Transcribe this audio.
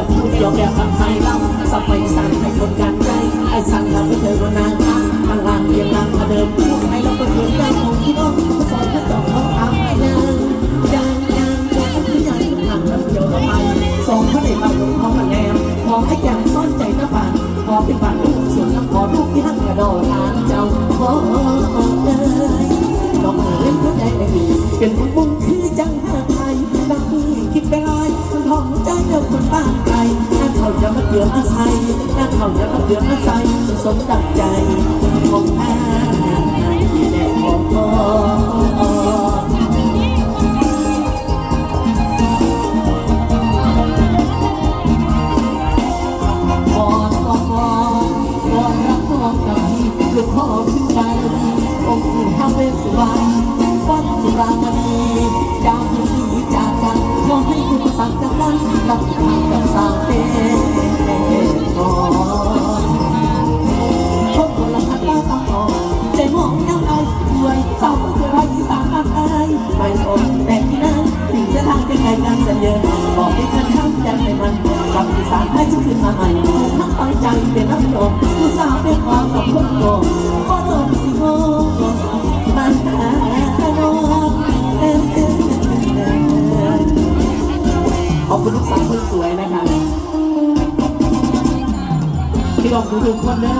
กับผู้เดียวแบบทำไทยเราสับไปสั่งให้คนกันใจไอ้สั่งทำให้เธอวันนานข้างล่างเรียงนางมาเดินพูดให้เราก็เกินใจของพี่น้องสอนให้จบเขาทำให้ยังยังยังยังคือยังทางแบบเดี๋ยวทำไมสองพระเดชมาหลงพ่อมาแนมขอให้แก้มซ่อนใจนะฝันขอเป็นฝันลูกสวนแล้วขอลูกที่นั่งกระโดดทางเจ้าขอเอ้ยน้องเอ๋ยเข้าใจไม่ดีเป็นคนบุญคือจังห คนบ้านไกลนั่นเขาจะมาเกือมาใส่นั่นเขาจะมาเกือมาใส่สมดังใจของแม่แด่ของพ่อพอพอพอพอรักน้องกับพี่ลูกพ่อขึ้นใจองค์ปู่ท้าเวสสุวรรณวัดจุฬามณี กนั้นรับทางกับสาวเต้ก่อนพบคนละพันตาต้องอใจมองยังไงสวยสาวสวยที่สามอันไอไม่สนแต่ที่นั้นถึงจะทางเป็นไงกันจะเยอะบอกให้ฉันข้ามใจให้มันกับที่สามให้ฉันขึ้นมาใหม่ทั้งตั้งใจเป็นน้ำนมผู้สาวเป็นความกับคนโกงก็โดน วยนะคะที่บอกทุกคนนะ